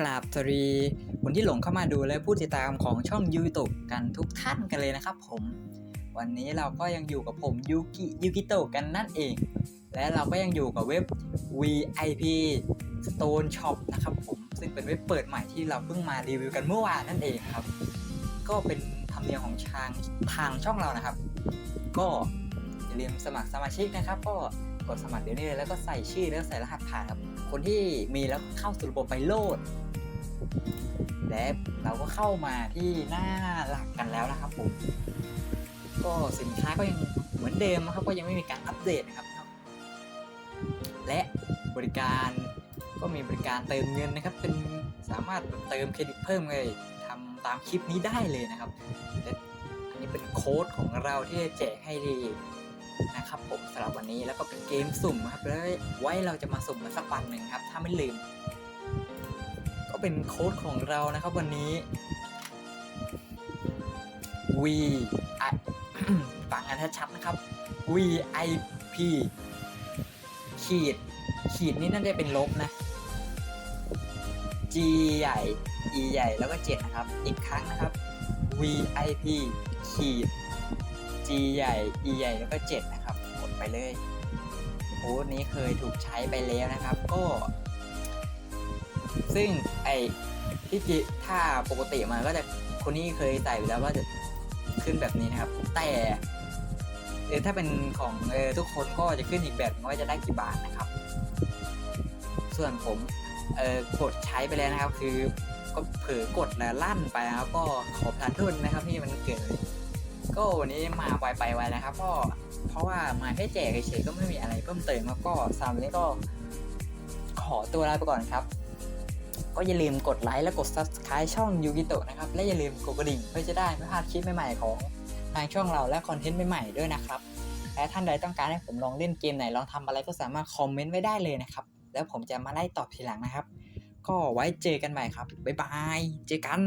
กราบสวัสดีคนที่หลงเข้ามาดูและผู้ติดตามของช่องยูกิโตะกันทุกท่านกันเลยนะครับผม วันนี้เราก็ยังอยู่กับผมยูกิยูกิโตกันนั่นเอง และเราก็ยังอยู่กับเว็บ VIP Stone Shop นะครับผมซึ่งเป็นเว็บเปิดใหม่ที่เราเพิ่งมารีวิวกันเมื่อวานนั่นเองครับ ก็เป็นธรรมเนียมของทางทางช่องเรานะครับ ก็อย่าลืมสมัครสมาชิกนะครับ ก็ กดสมัครเดี๋ยวนี้เลยแล้วก็ใส่ชื่อแล้วใส่รหัสผ่านครับ คนที่มีแล้วเข้าสู่ระบบไปโหลด และเราก็เข้ามาที่หน้าหลักกันแล้วนะครับผมก็สินค้าก็ยังเหมือนเดิมนะครับก็ยังไม่มีการอัปเดตนะครับ และบริการก็มีบริการเติมเงินนะครับ เป็นสามารถเติมเครดิตเพิ่มเลยทำตามคลิปนี้ได้เลยนะครับและอันนี้เป็นโค้ดของเราที่จะแจกให้ดี นะครับผมสำหรับวันนี้แล้วก็เป็นเกมสุ่มครับแล้วไว้เราจะมาสุ่มกันสักวันหนึ่งครับ ถ้าไม่ลืม ก็เป็นโค้ดของเรานะครับวันนี้ V I ฟังกันชัดๆนะครับ V I P ขีด ขีดนี่น่าจะเป็นลบนะ G ใหญ่ E ใหญ่แล้วก็ 7 นะครับ อีกครั้งนะครับ V I P ขีด G ใหญ่ E ใหญ่แล้วก็ 7 นะครับกดไปเลยโค้ดนี้เคยถูกใช้ไปแล้วนะครับ ก็ ซึ่งไอที่จริถ้าปกติมันก็จะคนนี้เคยใส่ไปแล้วว่าจะขึ้นแบบนี้นะครับ แต่เออถ้าเป็นของเออทุกคนก็จะขึ้นอีกแบบว่าจะได้กี่บาทนะครับ ส่วนผมเออกดใช้ไปแล้วนะครับ คือก็เผลอกดแล้วลั่นไปนะครับก็ขอพานโทษนะครับที่มันเกิด ก็วันนี้มาไวไปไวนะครับก็เพราะว่ามาแค่แจกเฉยๆก็ไม่มีอะไรเพิ่มเติมแล้วก็สามนี้ก็ขอตัวลาไปก่อนครับ ก็อย่าลืมกดไลค์และกด subscribe ช่องยูกิโตะนะครับ และอย่าลืมกดกระดิ่งเพื่อจะได้ไม่พลาดคลิปใหม่ๆของทางช่องเราและคอนเทนต์ใหม่ๆด้วยนะครับ และท่านใดต้องการให้ผมลองเล่นเกมไหนลองทำอะไรก็สามารถคอมเมนต์ไว้ได้เลยนะครับ แล้วผมจะมาไล่ตอบทีหลังนะครับ ก็ไว้เจอกันใหม่ครับบ๊ายบายเจอกัน